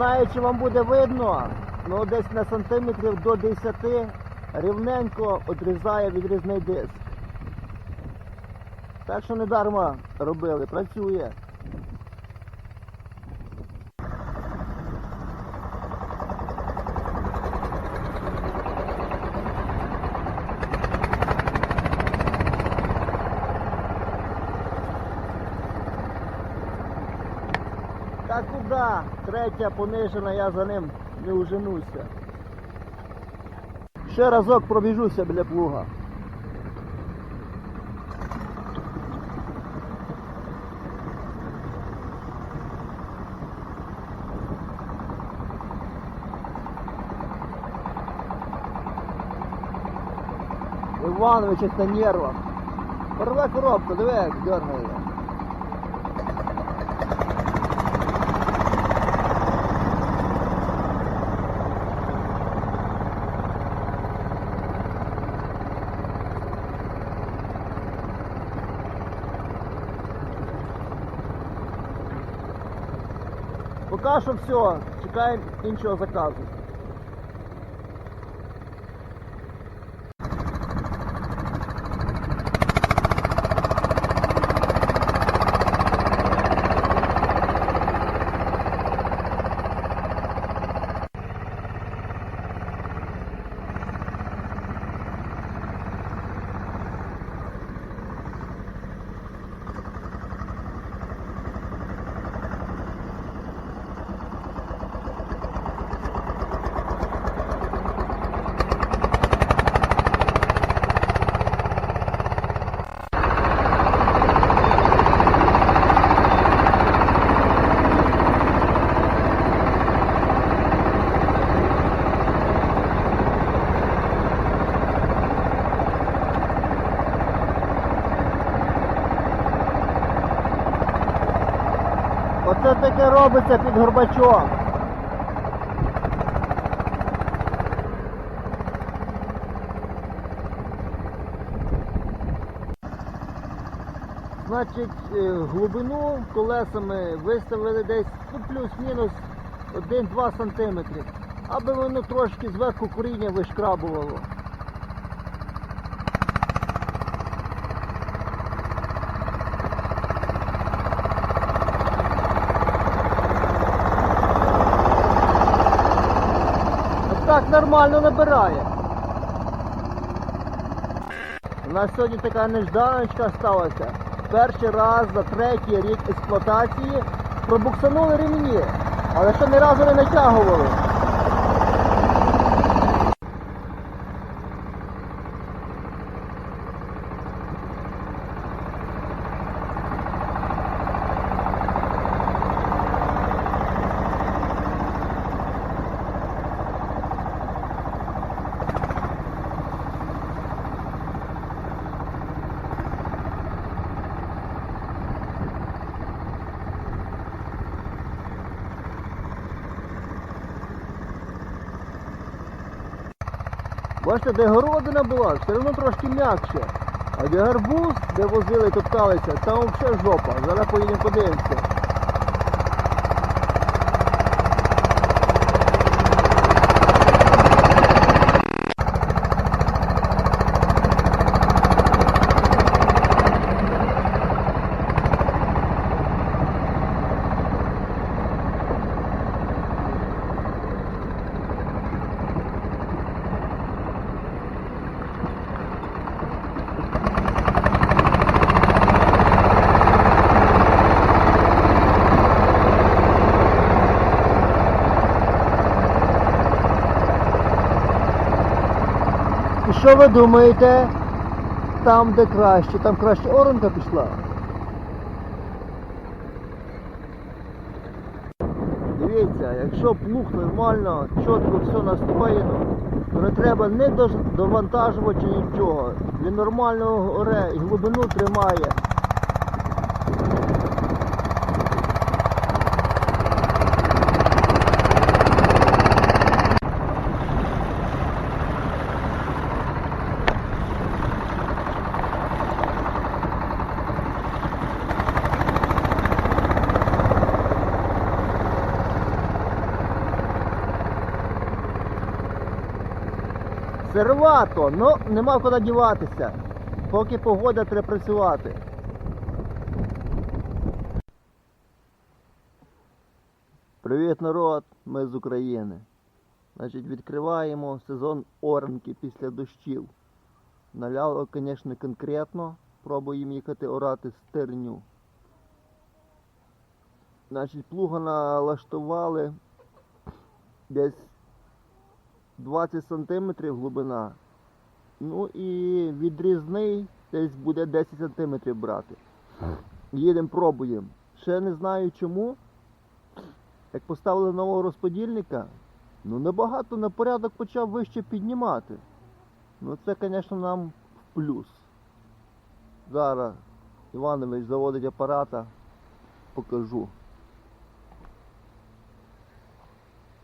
знаю, чи вам буде видно, але десь на сантиметрів до 10 рівненько відрізає відрізний диск. Так що не дарма робили, працює. Та куди? Третя понижена, я за ним не уженуся. Ще разок пробіжуся біля плуга. Іванович на нервах. Порве коробку, диви, як дергає. Поки що все, чекаємо іншого заказу. Оце таке робиться під Горбачом. Значить, е, глибину колесами виставили десь ну, плюс-мінус 1-2 сантиметри, аби воно трошки зверху коріння вишкрабувало. От так нормально набирає. У нас сьогодні така нежданочка сталася. Перший раз за третій рік експлуатації пробуксанули ремні, але ще ні разу не натягували. Бачите, де городина була, все одно трошки м'якше. А де гарбуз, де возили, топталися, там взагалі жопа. Зараз поїдемо подивимося. І що ви думаєте? Там, де краще, там краще оранка пішла. Дивіться, якщо плуг нормально, чітко все настроєно, то не треба не довантажувати нічого. Він нормального оре і глибину тримає. Сервато, ну нема куди діватися. Поки погода треба працювати. Привіт, народ! Ми з України. Значить, відкриваємо сезон оранки після дощів. Наляло, звісно, конкретно. Пробуємо їхати орати стерню. Значить, плуга налаштували десь 20 см глибина. Ну і відрізний десь буде 10 см брати. Їдемо, пробуємо. Ще не знаю чому. Як поставили нового розподільника, ну набагато на порядок почав вище піднімати. Ну це, звісно, нам в плюс. Зараз Іванович заводить апарата, покажу.